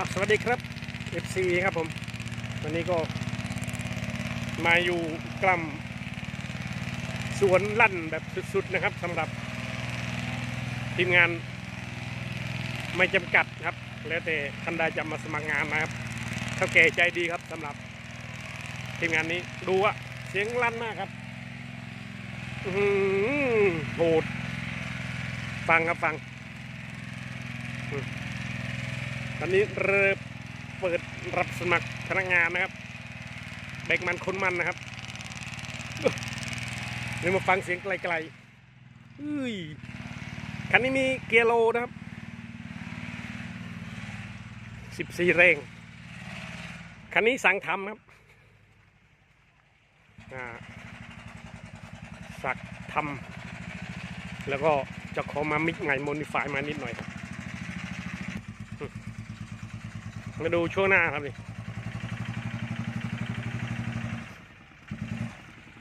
ครับสวัสดีครับ FC ครับผม วันนี้ก็มาอยู่กลัมสวนลั่นแบบสุดๆนะครับสำหรับทีมงานไม่จำกัดครับ แล้วแต่ท่านใดจะมาสมัครงานนะครับเท่าแก่ใจดีครับสำหรับทีมงานนี้ดูอะเสียงลั่นมากครับโหดฟังครับฟัง ตอนนี้เริ่มเปิดรับสมัครพนักงานนะครับเด็กมันคนมันนะครับนี่มาฟังเสียงไกลๆอุ้ยคันนี้มีเกียร์โลนะครับสิบสี่แรงคันนี้สั่งทำครับสักทำแล้วก็จะขอมามิกใหม่โมดิฟายมานิดหน่อยครับ มาดูช่วงหน้าครับนี่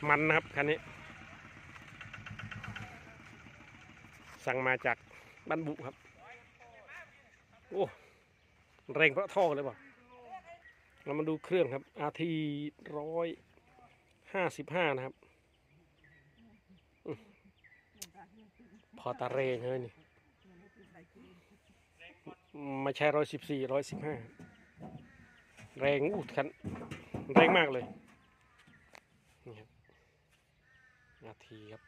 มันนะครับคันนี้ สั่งมาจากบ้านบุครับ โอ้แรงเพราะท่อเลยเปล่ะเรามาดูเครื่องครับ RT ร้อยห้าสิบห้านะครับอพอตาเรงเลยนี่ ม่ใช่ร้อยสิบสี่ร้อยสิบห้าแรงอู้คันแรงมากเลยนี่ครับนาทีครับ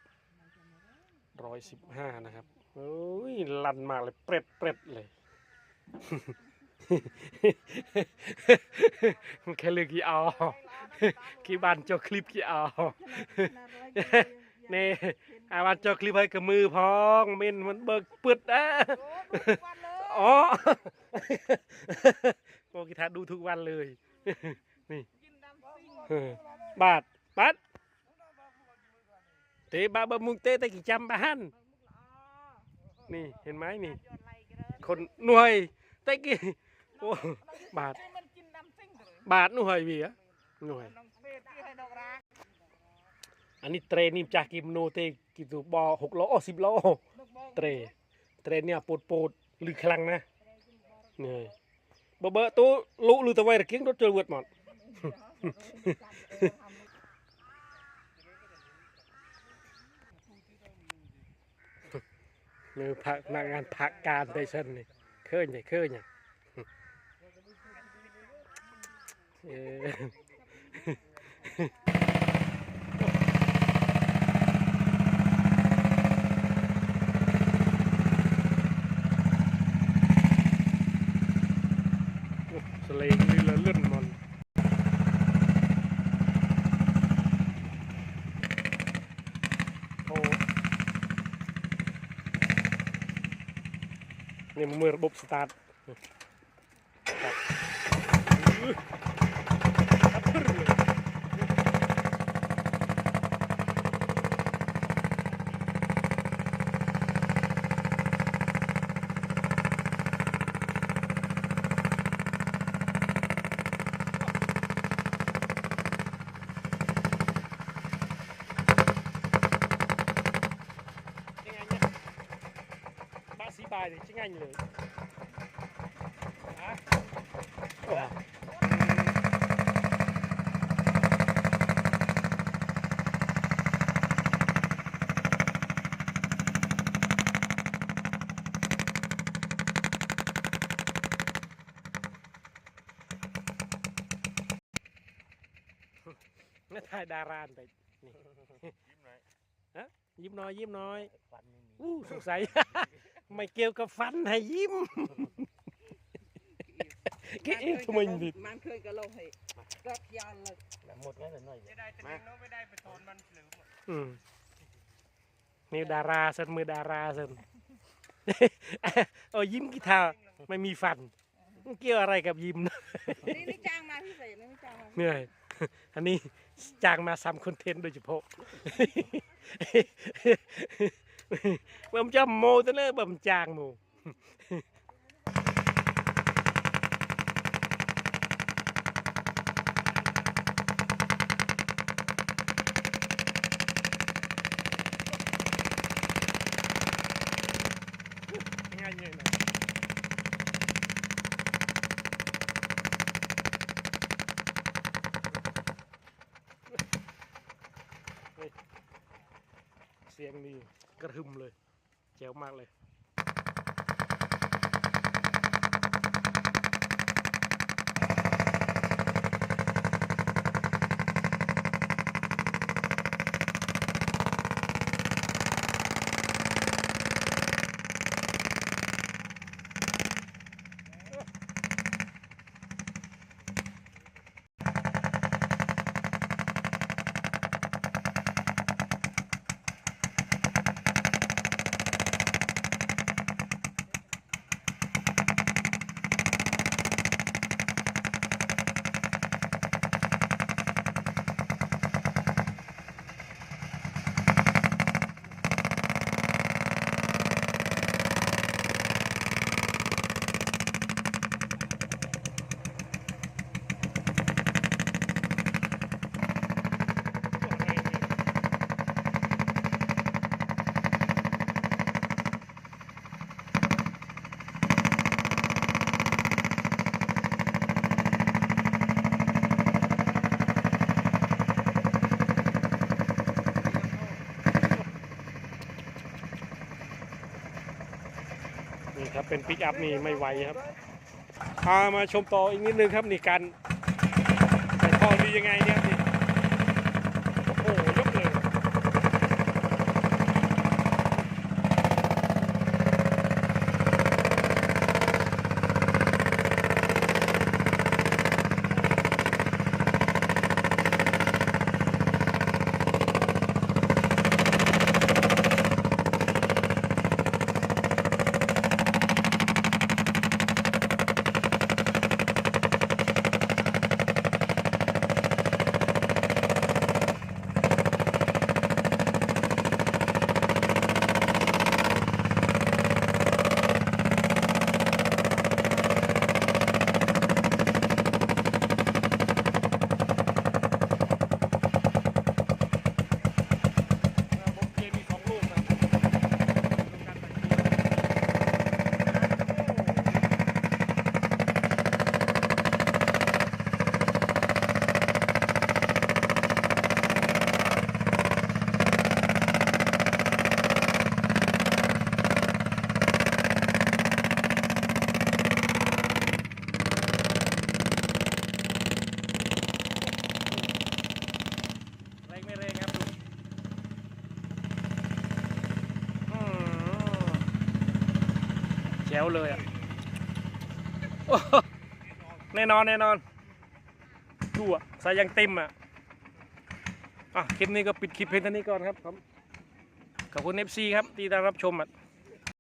ร้อยสิบห้านะครับโอ้ยลั่นมากเลยเปร็ดเปร็ดเลยมันแค่เลือกกี่เอากี่บันเจ้าคลิปกี่เอานี่อาวันเจ้าคลิปให้กับมือพองม่นมันเบิกปึดอะ อ๋อโกกิทาดูทุกวันเลย นี่เออบาทบาทเตะบาบะมุงเตะตะกี่จำบ้านนี่เห็นไหมนี่ คนหน่วยตะกี้โอ้บาทบาทหน่วยเวียหน่วยอันนี้เตรนี่จากกิมโนเตกิตุบอหกโลโอ้สิบโลเตรเตรเนี่ยปวดปวด หรือคลังนะเนี่ยบเบอตัวลุหรือตัวไวระเกียงรถเจรวดหมดมือพักนางานพักการได้เส้นนี่เคยเนี่ยเคยเนี่ยเออ នេះមើលរបបស្តាត บ้าสีบายเลยชิง่า ยเลยฮะว้าวไม่ถ่ายดารานไปนี่ฮะยิ้มน้อย ยิ้มน้อยฟันไม่มีอู้สงสัย ไม่เกี่ยวกับฟันให้ยิ้มเกี่ยวทำไมดิมันเคยกระโลกให้ก็ยานเลยหมดแล้วเหรอหน่อยไม่ได้แต่เองโน้ไม่ได้ไปโทนมันหรือหมดอืมนี่ดาราเซนมือดาราเซนเออยิ้มกีตาร์ไม่มีฟันมันเกี่ยวอะไรกับยิ้มนะนี่นี่จ้างมาพิเศษนะนี่จ้างมาเหนื่อยอันนี้จ้างมาทำคอนเทนต์โดยเฉพาะ បើមិនចាំម៉ូទៅណាបើមិនចាងម៉ូ สียงนี่กระหึ่มเลยแจ๋วมากเลย นี่ครับเป็นปิกอัพนี่ไม่ไหวครับพามาชมต่ออีกนิดนึงครับนี่การใส่ท่อดียังไงเนี่ยครับนี่โอ้โหยกเลย ระบบเกมมีสองลูกครับดูการใส่เกียร์แรงไม่แรงครับดูอืม แจ๋วเลยอะแน่นอนแน่นอนดูอะใส่ยังเต็มอะอะคลิปนี้ก็ปิดคลิปเพียงเท่านี้ก่อนครับขอบคุณเอฟซีครับที่ได้รับชมอะ